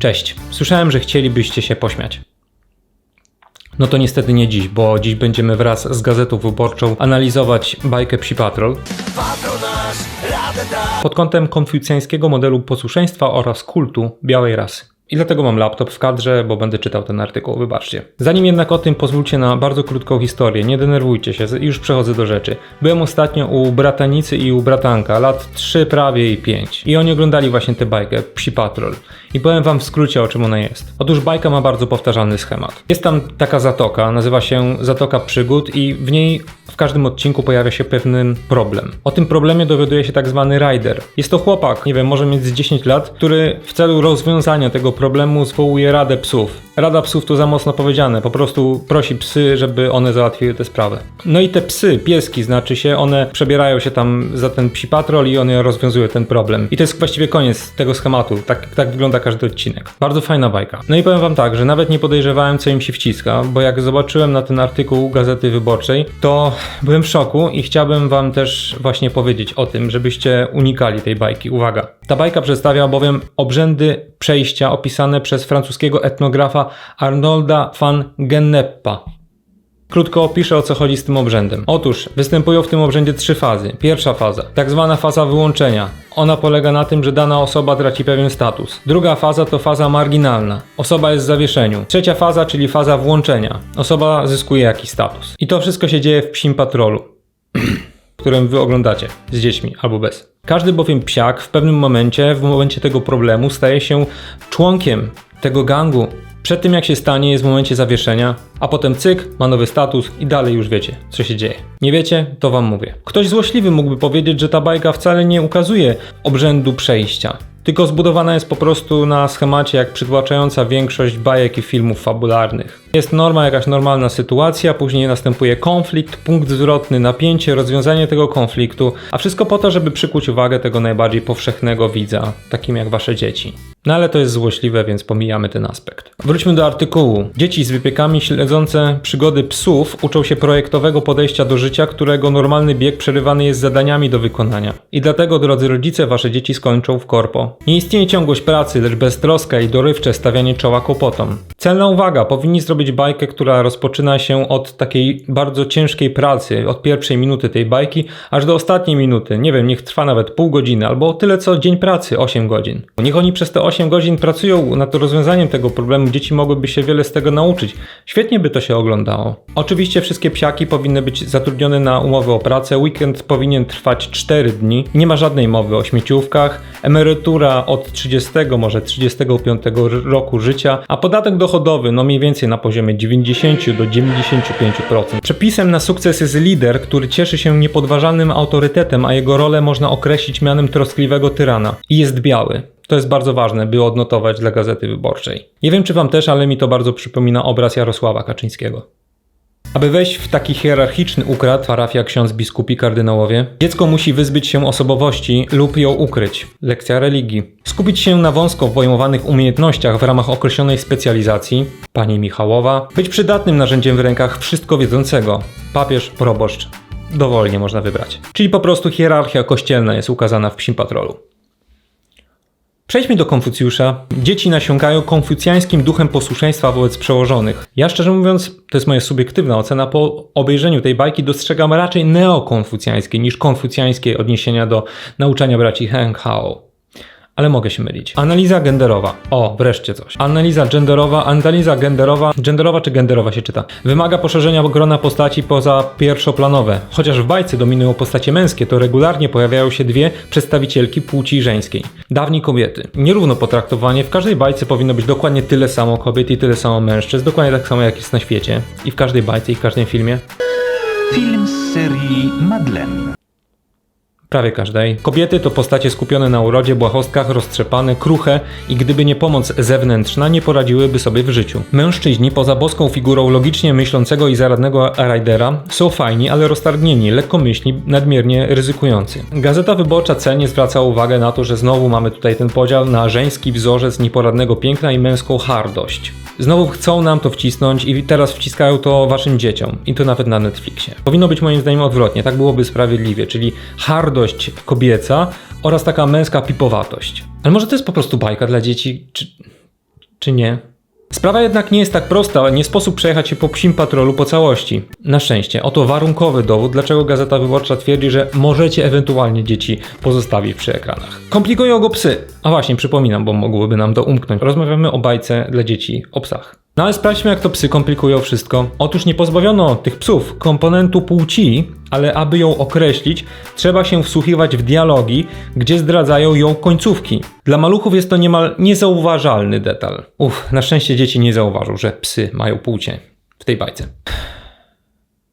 Cześć. Słyszałem, że chcielibyście się pośmiać. No to niestety nie dziś, bo dziś będziemy wraz z Gazetą Wyborczą analizować bajkę Psi Patrol pod kątem konfucjańskiego modelu posłuszeństwa oraz kultu białej rasy. I dlatego mam laptop w kadrze, bo będę czytał ten artykuł, wybaczcie. Zanim jednak o tym pozwólcie na bardzo krótką historię, nie denerwujcie się, już przechodzę do rzeczy. Byłem ostatnio u bratanicy i u bratanka, lat 3 prawie i 5. I oni oglądali właśnie tę bajkę, Psi Patrol. I powiem wam w skrócie o czym ona jest. Otóż bajka ma bardzo powtarzalny schemat. Jest tam taka zatoka, nazywa się Zatoka Przygód i w niej w każdym odcinku pojawia się pewien problem. O tym problemie dowiaduje się tak zwany rider. Jest to chłopak, nie wiem, może mieć z 10 lat, który w celu rozwiązania tego problemu zwołuje Radę Psów. Rada Psów to za mocno powiedziane, po prostu prosi psy, żeby one załatwiły tę sprawę. No i te psy, pieski znaczy się, one przebierają się tam za ten psi patrol i one rozwiązują ten problem. I to jest właściwie koniec tego schematu, tak, tak wygląda każdy odcinek. Bardzo fajna bajka. No i powiem wam tak, że nawet nie podejrzewałem co im się wciska, bo jak zobaczyłem na ten artykuł Gazety Wyborczej, to byłem w szoku i chciałbym wam też właśnie powiedzieć o tym, żebyście unikali tej bajki. Uwaga. Ta bajka przedstawia bowiem obrzędy przejścia opisane przez francuskiego etnografa Arnolda van Genneppa. Krótko opiszę o co chodzi z tym obrzędem. Otóż występują w tym obrzędzie trzy fazy. Pierwsza faza, tak zwana faza wyłączenia. Ona polega na tym, że dana osoba traci pewien status. Druga faza to faza marginalna. Osoba jest w zawieszeniu. Trzecia faza, czyli faza włączenia. Osoba zyskuje jakiś status. I to wszystko się dzieje w psim patrolu, którym wy oglądacie z dziećmi albo bez. Każdy bowiem psiak w pewnym momencie, w momencie tego problemu, staje się członkiem tego gangu. Przed tym jak się stanie jest w momencie zawieszenia, a potem cyk, ma nowy status i dalej już wiecie, co się dzieje. Nie wiecie? To wam mówię. Ktoś złośliwy mógłby powiedzieć, że ta bajka wcale nie ukazuje obrzędu przejścia. Tylko zbudowana jest po prostu na schemacie jak przytłaczająca większość bajek i filmów fabularnych. Jest norma, jakaś normalna sytuacja, później następuje konflikt, punkt zwrotny, napięcie, rozwiązanie tego konfliktu, a wszystko po to, żeby przykuć uwagę tego najbardziej powszechnego widza, takim jak wasze dzieci. No ale to jest złośliwe, więc pomijamy ten aspekt. Wróćmy do artykułu. Dzieci z wypiekami śledzące przygody psów uczą się projektowego podejścia do życia, którego normalny bieg przerywany jest zadaniami do wykonania. I dlatego, drodzy rodzice, wasze dzieci skończą w korpo. Nie istnieje ciągłość pracy, lecz beztroska i dorywcze stawianie czoła kłopotom. Celna uwaga, powinni zrobić bajkę, która rozpoczyna się od takiej bardzo ciężkiej pracy, od pierwszej minuty tej bajki, aż do ostatniej minuty. Nie wiem, niech trwa nawet pół godziny, albo tyle co dzień pracy, 8 godzin. Niech oni przez te 8 godzin pracują nad rozwiązaniem tego problemu, dzieci mogłyby się wiele z tego nauczyć. Świetnie by to się oglądało. Oczywiście wszystkie psiaki powinny być zatrudnione na umowę o pracę, weekend powinien trwać 4 dni, nie ma żadnej mowy o śmieciówkach, emerytura od 30, może 35 roku życia, a podatek dochodowy no mniej więcej na poziomie 90 do 95%. Przepisem na sukces jest lider, który cieszy się niepodważalnym autorytetem, a jego rolę można określić mianem troskliwego tyrana. I jest biały. To jest bardzo ważne, by odnotować dla Gazety Wyborczej. Nie wiem czy wam też, ale mi to bardzo przypomina obraz Jarosława Kaczyńskiego. Aby wejść w taki hierarchiczny układ, parafia, ksiądz, biskupi, kardynałowie, dziecko musi wyzbyć się osobowości lub ją ukryć. Lekcja religii. Skupić się na wąsko pojmowanych umiejętnościach w ramach określonej specjalizacji. Pani Michałowa. Być przydatnym narzędziem w rękach wszystko wiedzącego. Papież, proboszcz. Dowolnie można wybrać. Czyli po prostu hierarchia kościelna jest ukazana w psim patrolu. Przejdźmy do Konfucjusza. Dzieci nasiąkają konfucjańskim duchem posłuszeństwa wobec przełożonych. Ja szczerze mówiąc, to jest moja subiektywna ocena, po obejrzeniu tej bajki dostrzegam raczej neokonfucjańskie niż konfucjańskie odniesienia do nauczania braci Heng Hao ale mogę się mylić. Analiza genderowa. O, wreszcie coś. Analiza genderowa, analiza genderowa, genderowa czy genderowa się czyta, wymaga poszerzenia grona postaci poza pierwszoplanowe. Chociaż w bajce dominują postacie męskie, to regularnie pojawiają się dwie przedstawicielki płci żeńskiej. Dawniej kobiety. Nierówno potraktowanie, w każdej bajce powinno być dokładnie tyle samo kobiet i tyle samo mężczyzn, dokładnie tak samo jak jest na świecie. I w każdej bajce, i w każdym filmie. Film z serii Madeleine. Prawie każdej. Kobiety to postacie skupione na urodzie, błahostkach, roztrzepane, kruche i gdyby nie pomoc zewnętrzna, nie poradziłyby sobie w życiu. Mężczyźni, poza boską figurą logicznie myślącego i zaradnego Ridera, są fajni, ale roztargnieni, lekkomyślni, nadmiernie ryzykujący. Gazeta Wyborcza celnie zwraca uwagę na to, że znowu mamy tutaj ten podział na żeński wzorzec nieporadnego piękna i męską hardość. Znowu chcą nam to wcisnąć i teraz wciskają to waszym dzieciom. I to nawet na Netflixie. Powinno być moim zdaniem odwrotnie, tak byłoby sprawiedliwie, czyli hardość kobieca oraz taka męska pipowatość. Ale może to jest po prostu bajka dla dzieci, czy... czy nie? Sprawa jednak nie jest tak prosta, nie sposób przejechać się po psim patrolu po całości. Na szczęście, oto warunkowy dowód, dlaczego Gazeta Wyborcza twierdzi, że możecie ewentualnie dzieci pozostawić przy ekranach. Komplikują go psy. A właśnie, przypominam, bo mogłyby nam to umknąć. Rozmawiamy o bajce dla dzieci o psach. No ale sprawdźmy, jak to psy komplikują wszystko. Otóż nie pozbawiono tych psów komponentu płci, ale aby ją określić, trzeba się wsłuchiwać w dialogi, gdzie zdradzają ją końcówki. Dla maluchów jest to niemal niezauważalny detal. Uff, na szczęście dzieci nie zauważą, że psy mają płcie w tej bajce.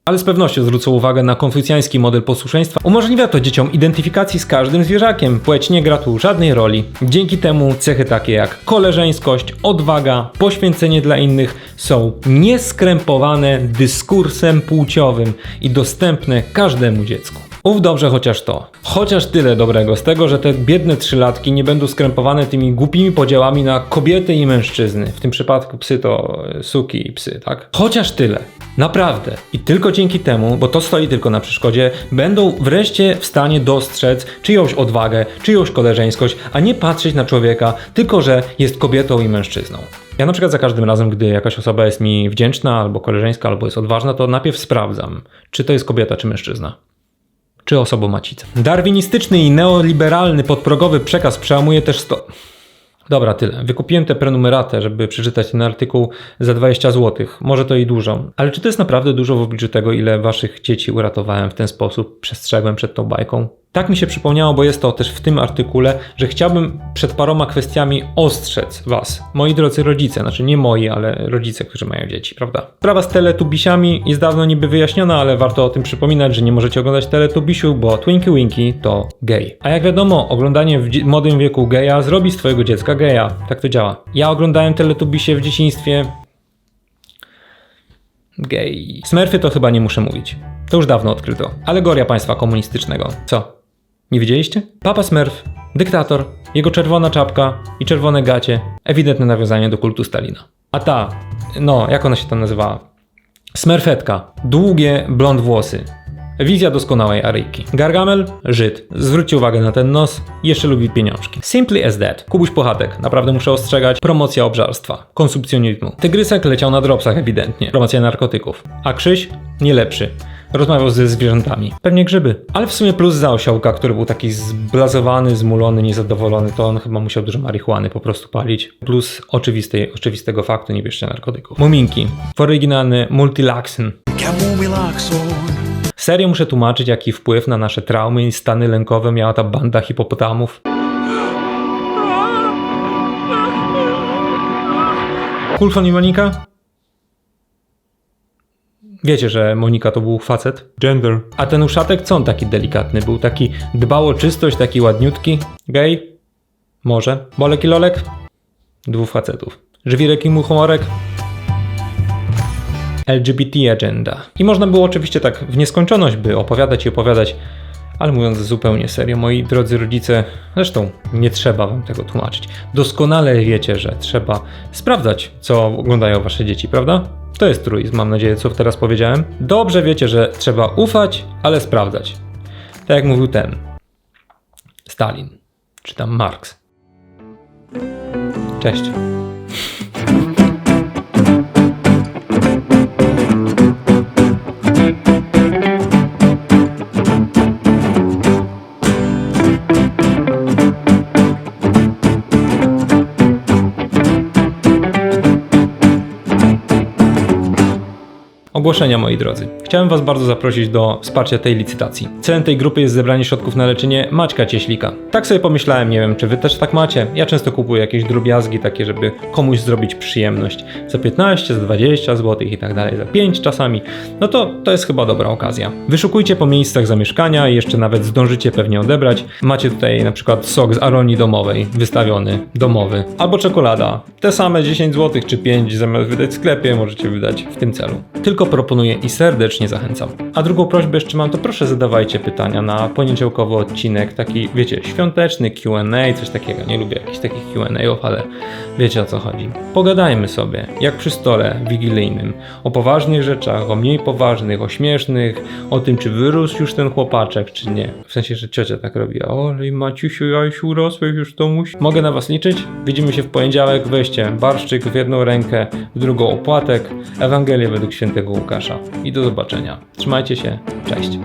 Ale z pewnością zwrócą uwagę na konfucjański model posłuszeństwa. Umożliwia to dzieciom identyfikacji z każdym zwierzakiem. Płeć nie gra tu żadnej roli. Dzięki temu cechy takie jak koleżeńskość, odwaga, poświęcenie dla innych są nieskrępowane dyskursem płciowym i dostępne każdemu dziecku. Ów dobrze chociaż to. Chociaż tyle dobrego z tego, że te biedne trzylatki nie będą skrępowane tymi głupimi podziałami na kobiety i mężczyzny. W tym przypadku psy to e, suki i psy, tak? Chociaż tyle. Naprawdę. I tylko dzięki temu, bo to stoi tylko na przeszkodzie, będą wreszcie w stanie dostrzec czyjąś odwagę, czyjąś koleżeńskość, a nie patrzeć na człowieka tylko, że jest kobietą i mężczyzną. Ja na przykład za każdym razem, gdy jakaś osoba jest mi wdzięczna, albo koleżeńska, albo jest odważna, to najpierw sprawdzam, czy to jest kobieta, czy mężczyzna czy osobomacica. Darwinistyczny i neoliberalny podprogowy przekaz przełamuje też sto... Dobra, tyle. Wykupiłem tę prenumeratę, żeby przeczytać ten artykuł za 20 zł. Może to i dużo. Ale czy to jest naprawdę dużo w obliczu tego, ile waszych dzieci uratowałem w ten sposób, przestrzegłem przed tą bajką? Tak mi się przypomniało, bo jest to też w tym artykule, że chciałbym przed paroma kwestiami ostrzec was, moi drodzy rodzice, znaczy nie moi, ale rodzice, którzy mają dzieci, prawda? Sprawa z teletubisiami jest dawno niby wyjaśniona, ale warto o tym przypominać, że nie możecie oglądać teletubisiu, bo Twinkie Winky to gej. A jak wiadomo, oglądanie w młodym wieku geja zrobi z twojego dziecka geja. Tak to działa. Ja oglądałem teletubisie w dzieciństwie, Gej. Smurfy to chyba nie muszę mówić. To już dawno odkryto. Alegoria państwa komunistycznego. Co? Nie widzieliście? Papa Smurf, dyktator, jego czerwona czapka i czerwone gacie. Ewidentne nawiązanie do kultu Stalina. A ta, no, jak ona się tam nazywała? Smurfetka. Długie, blond włosy. Wizja doskonałej Aryjki. Gargamel? Żyd. Zwróćcie uwagę na ten nos. Jeszcze lubi pieniążki. Simply as that. Kubuś Pochatek. Naprawdę muszę ostrzegać. Promocja obżarstwa. Konsumpcjonizmu. Tygrysek leciał na dropsach ewidentnie. Promocja narkotyków. A Krzyś? Nie lepszy. Rozmawiał ze zwierzętami. Pewnie grzyby. Ale w sumie plus za osiołka, który był taki zblazowany, zmulony, niezadowolony, to on chyba musiał dużo marihuany po prostu palić. Plus oczywistej, oczywistego faktu, nie bierzcie narkotyków. Muminki. W oryginalny Multilaxyn. Serio muszę tłumaczyć, jaki wpływ na nasze traumy i stany lękowe miała ta banda hipopotamów. Kulfon i Monika? Wiecie, że Monika to był facet? Gender. A ten uszatek co on taki delikatny? Był taki dbał o czystość, taki ładniutki? Gej? Może. Bolek i Lolek? Dwóch facetów. Żwirek i muchomorek? LGBT agenda. I można było oczywiście tak w nieskończoność by opowiadać i opowiadać, ale mówiąc zupełnie serio, moi drodzy rodzice, zresztą nie trzeba wam tego tłumaczyć. Doskonale wiecie, że trzeba sprawdzać, co oglądają wasze dzieci, prawda? To jest truizm, mam nadzieję, co teraz powiedziałem. Dobrze wiecie, że trzeba ufać, ale sprawdzać. Tak jak mówił ten Stalin, czy tam Marx. Cześć. Ogłoszenia, moi drodzy. Chciałem Was bardzo zaprosić do wsparcia tej licytacji. Celem tej grupy jest zebranie środków na leczenie Maćka Cieślika. Tak sobie pomyślałem, nie wiem, czy Wy też tak macie. Ja często kupuję jakieś drobiazgi takie, żeby komuś zrobić przyjemność. Za 15, za 20 zł i tak dalej, za 5 czasami. No to to jest chyba dobra okazja. Wyszukujcie po miejscach zamieszkania i jeszcze nawet zdążycie pewnie odebrać. Macie tutaj na przykład sok z aronii domowej, wystawiony, domowy. Albo czekolada. Te same 10 zł czy 5 zamiast wydać w sklepie możecie wydać w tym celu. Tylko proponuję i serdecznie zachęcam. A drugą prośbę jeszcze mam, to proszę zadawajcie pytania na poniedziałkowy odcinek, taki wiecie, świąteczny Q&A, coś takiego. Nie lubię jakichś takich Q&A, ale Wiecie o co chodzi. Pogadajmy sobie, jak przy stole wigilijnym, o poważnych rzeczach, o mniej poważnych, o śmiesznych, o tym, czy wyrósł już ten chłopaczek, czy nie. W sensie, że ciocia tak robi. O, ale Maciusiu, ja już urosłeś już to musi. Mogę na was liczyć? Widzimy się w poniedziałek, weźcie barszczyk w jedną rękę, w drugą opłatek, Ewangelię według świętego Łukasza. I do zobaczenia. Trzymajcie się, cześć.